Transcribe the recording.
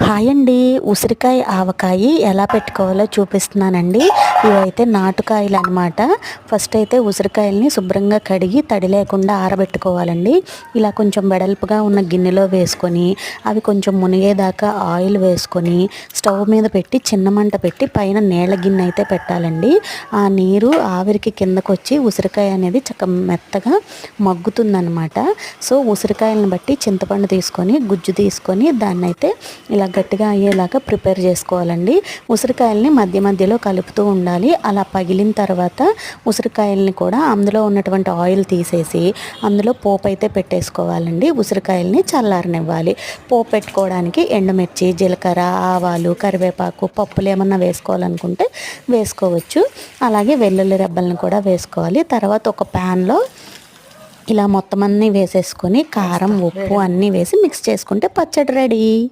Hi అండి. ఉసిరికాయ ఆవకాయ ఎలా పెట్టుకోవాలో చూపిస్తున్నానండి. ఇవైతే నాటుకాయలు అనమాట ఫస్ట్ అయితే ఉసిరికాయల్ని శుభ్రంగా కడిగి తడి లేకుండా ఆరబెట్టుకోవాలండి. ఇలా కొంచెం వెడల్పుగా ఉన్న గిన్నెలో వేసుకొని అవి కొంచెం మునిగేదాకా ఆయిల్ వేసుకొని స్టవ్ మీద పెట్టి చిన్న మంట పెట్టి పైన నీళ్ళ గిన్నె అయితే పెట్టాలండి. ఆ నీరు ఆవిరికి కిందకు వచ్చి ఉసిరికాయ అనేది చక్క మెత్తగా మగ్గుతుందనమాట సో ఉసిరికాయలను బట్టి చింతపండు తీసుకొని గుజ్జు తీసుకొని దాన్ని అయితే ఇలా గట్టిగా అయ్యేలాగా ప్రిపేర్ చేసుకోవాలండి. ఉసిరికాయల్ని మధ్య మధ్యలో కలుపుతూ ఉండాలి. అలా పగిలిన తర్వాత ఉసిరికాయల్ని కూడా అందులో ఉన్నటువంటి ఆయిల్ తీసేసి అందులో పోపు అయితే పెట్టేసుకోవాలండి. ఉసిరికాయల్ని చల్లారనివ్వాలి. పోపు పెట్టుకోవడానికి ఎండుమిర్చి జీలకర్ర ఆవాలు కరివేపాకు పప్పులు ఏమన్నా వేసుకోవాలనుకుంటే వేసుకోవచ్చు. అలాగే వెల్లుల్లి రెబ్బలను కూడా వేసుకోవాలి. తర్వాత ఒక ప్యాన్లో ఇలా మొత్తం అన్నీ వేసేసుకొని కారం ఉప్పు అన్నీ వేసి మిక్స్ చేసుకుంటే పచ్చడి రెడీ.